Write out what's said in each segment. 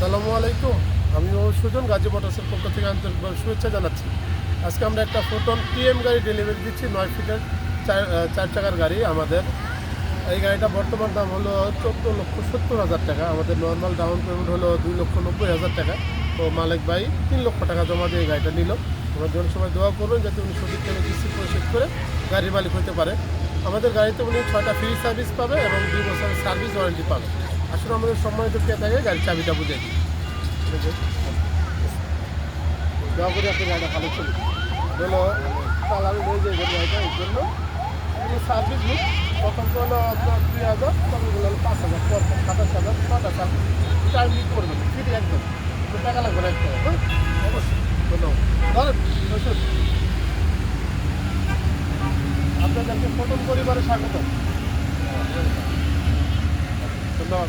আসসালামু আলাইকুম। আমি সুজন, গাজী মোটরসের পক্ষ থেকে আন্তরিকভাবে শুভেচ্ছা জানাচ্ছি। আজকে আমরা একটা ফোটন টিএম গাড়ি ডেলিভারি দিচ্ছি, নয় ফিটের চার চার চাকার গাড়ি আমাদের। এই গাড়িটা বর্তমান দাম হলো চোদ্দ লক্ষ সত্তর হাজার টাকা। আমাদের নর্মাল ডাউন পেমেন্ট হলো দুই লক্ষ নব্বই হাজার টাকা। তো মালিক ভাই তিন লক্ষ টাকা জমা দিয়ে গাড়িটা নিল। ওনার জন্য সবাই দোয়া করবেন যাতে উনি সঠিক টাইমে কিস্তি পরিশোধ করে গাড়ির মালিক হতে পারে। আমাদের গাড়িতে উনি ছয়টা ফ্রি সার্ভিস পাবে এবং দুই বছরের সার্ভিস ওয়ারেন্টি পাবে। আসলে আমাদের সম্মানিত ক্রেতাকে গাড়ির চাবিটা বুঝে দিই। দোয়া করে আপনি গাড়িটা ভালো চলুন হলো কালার হয়ে যায় গাড়িটা এই জন্য সার্ভিস বুক প্রথম হলো আপনার দুই হাজার তবে হলো পাঁচ হাজার সাতাশ হাজার ছটা সার্ভিস টাইম লিক করবেন ফ্রি একদম টাকা লাগবে না একটা অবশ্যই ধন্যবাদ আপনাদেরকে প্রথম পরিবারে স্বাগত ধন্যবাদ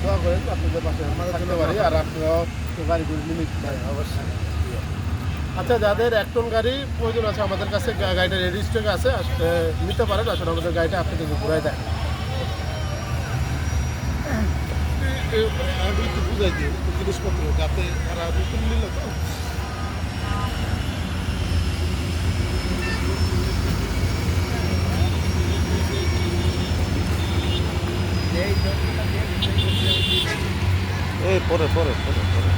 দোয়া করেন আপনাদের পাশে আমাদের থাকতে পারি আর আপনারাও গাড়িগুলি নিয়ে অবশ্যই। আচ্ছা যাদের এক টন গাড়ি প্রয়োজন আছে আমাদের কাছে গা- গাড়িটা রেডি স্টক আছে নিতে পারেন। আসলে আমাদের গাড়িটা আপনাদেরকে ঘুরাই দেয়। আমি একটু বুঝাই দিই জিনিসপত্র যাতে এরা নতুন নিল তো। পরে পরে পরে এই